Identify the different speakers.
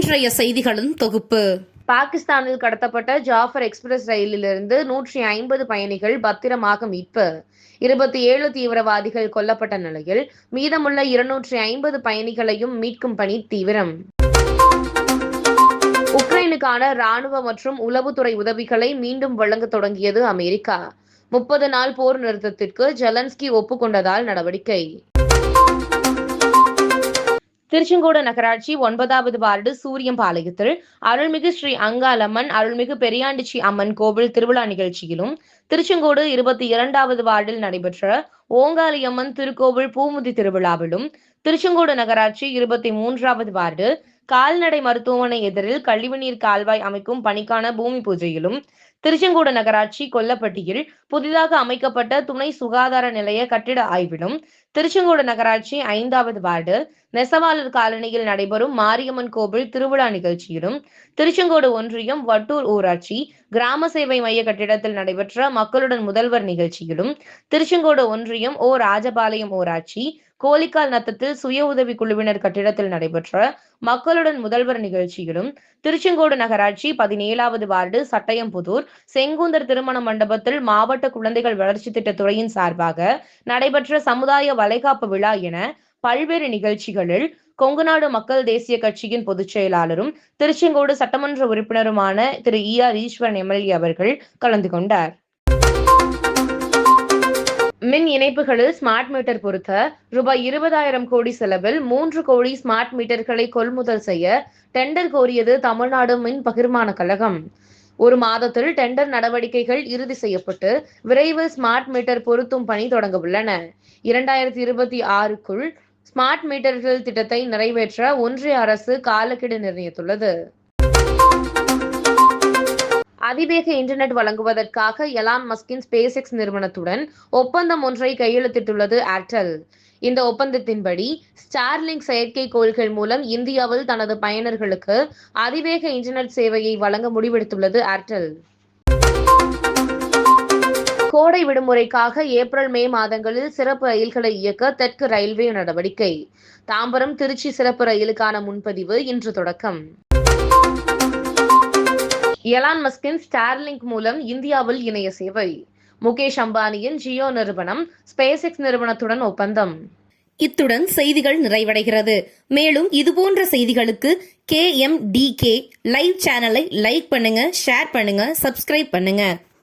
Speaker 1: இன்றைய செய்திகளின் தொகுப்பு.
Speaker 2: பாகிஸ்தானில் கடத்தப்பட்ட ஜாஃபர் எக்ஸ்பிரஸ் ரயிலிலிருந்து நூற்றி ஐம்பது பயணிகள் பத்திரமாக மீட்பு. இருபத்தி ஏழு தீவிரவாதிகள் கொல்லப்பட்ட நிலையில் மீதமுள்ள இருநூற்றி ஐம்பது பயணிகளையும் மீட்கும் பணி தீவிரம். உக்ரைனுக்கான ராணுவ மற்றும் உளவுத்துறை உதவிகளை மீண்டும் வழங்க தொடங்கியது அமெரிக்கா. முப்பது நாள் போர் நிறுத்தத்திற்கு ஜெலன்ஸ்கி ஒப்புக்கொண்டதால் நடவடிக்கை. திருச்செங்கோடு நகராட்சி ஒன்பதாவது வார்டு சூரியம்பாளையத்தில் அருள்மிகு ஸ்ரீ அங்காளம்மன் அருள்மிகு பெரியாண்டிச்சி அம்மன் கோவில் திருவிழா நிகழ்ச்சியிலும் திருச்செங்கோடு இருபத்தி இரண்டாவது வார்டில் நடைபெற்ற ஓங்காளியம்மன் திருக்கோவில் பூமுதி திருவிழாவிலும் திருச்செங்கோடு நகராட்சி இருபத்தி மூன்றாவது வார்டு கால்நடை மருத்துவமனை எதிரில் கழிவுநீர் கால்வாய் அமைக்கும் பணிக்கான பூமி பூஜையிலும் திருச்செங்கோடு நகராட்சி கொல்லப்பட்டியில் புதிதாக அமைக்கப்பட்ட துணை சுகாதார நிலைய கட்டிட ஆய்விலும் திருச்செங்கோடு நகராட்சி ஐந்தாவது வார்டு நெசவாளர் காலனியில் நடைபெறும் மாரியம்மன் கோவில் திருவிழா நிகழ்ச்சியிலும் திருச்செங்கோடு ஒன்றியம் வட்டூர் ஊராட்சி கிராம சேவை மைய கட்டிடத்தில் நடைபெற்ற மக்களுடன் முதல்வர் நிகழ்ச்சியிலும் திருச்செங்கோடு ஒன்றியம் ஓ ராஜபாளையம் ஊராட்சி கோலிக்கால் நத்தத்தில் சுய உதவி குழுவினர் கட்டிடத்தில் நடைபெற்ற மக்களுடன் முதல்வர் நிகழ்ச்சியிலும் திருச்செங்கோடு நகராட்சி பதினேழாவது வார்டு சட்டயம்புதூர் செங்குந்தர் திருமண மண்டபத்தில் மாவட்ட குழந்தைகள் வளர்ச்சி திட்ட துறையின் சார்பாக நடைபெற்ற சமுதாய வளைகாப்பு விழா என பல்வேறு நிகழ்ச்சிகளில் கொங்குநாடு மக்கள் தேசிய கட்சியின் பொதுச் செயலாளரும் திருச்செங்கோடு சட்டமன்ற உறுப்பினருமான திரு இ ஆர் ஈஸ்வரன் எம்எல்ஏ அவர்கள் கலந்து கொண்டார். மின் இணைப்புகளில் ஸ்மார்ட் மீட்டர் பொருத்த ரூபாய் இருபதாயிரம் கோடி செலவில் மூன்று கோடி ஸ்மார்ட் மீட்டர்களை கொள்முதல் செய்ய டெண்டர் கோரியது தமிழ்நாடு மின் பகிர்மான கழகம். ஒரு மாதத்தில் டெண்டர் நடவடிக்கைகள் இறுதி செய்யப்பட்டு விரைவில் ஸ்மார்ட் மீட்டர் பொருத்தும் பணி தொடங்க உள்ளன இரண்டாயிரத்தி இருபத்தி ஆறுக்குள் ஸ்மார்ட் மீட்டர்கள் திட்டத்தை நிறைவேற்ற ஒன்றிய அரசு காலக்கெடு நிர்ணயித்துள்ளது. அதிவேக இன்டர்நெட் வழங்குவதற்காக எலான் மஸ்கின் ஸ்பேஸ் எக்ஸ் நிறுவனத்துடன் ஒப்பந்தம் ஒன்றை கையெழுத்திட்டுள்ளது ஏர்டெல் இந்த ஒப்பந்தத்தின்படி ஸ்டார்லிங்க் செயற்கைக்கோள்கள் மூலம் இந்தியாவில் தனது பயனர்களுக்கு அதிவேக இன்டர்நெட் சேவையை வழங்க முடிவெடுத்துள்ளது ஏர்டெல். கோடை விடுமுறைக்காக ஏப்ரல் மே மாதங்களில் சிறப்பு ரயில்களை இயக்க தெற்கு ரயில்வே நடவடிக்கை. தாம்பரம் திருச்சி சிறப்பு ரயிலுக்கான முன்பதிவு இன்று தொடக்கம். எலான் மஸ்கின் ஸ்டார்லிங்க் மூலம் இந்தியாவில் இணைய சேவை. முகேஷ் அம்பானியின் ஜியோ நிறுவனம் ஸ்பேஸ் எக்ஸ் நிறுவனத்துடன் ஒப்பந்தம்.
Speaker 1: இத்துடன் செய்திகள் நிறைவடைகிறது. மேலும் இதுபோன்ற செய்திகளுக்கு K M D K live சேனலை லைக் பண்ணுங்க ஷேர் பண்ணுங்க சப்ஸ்கிரைப் பண்ணுங்க.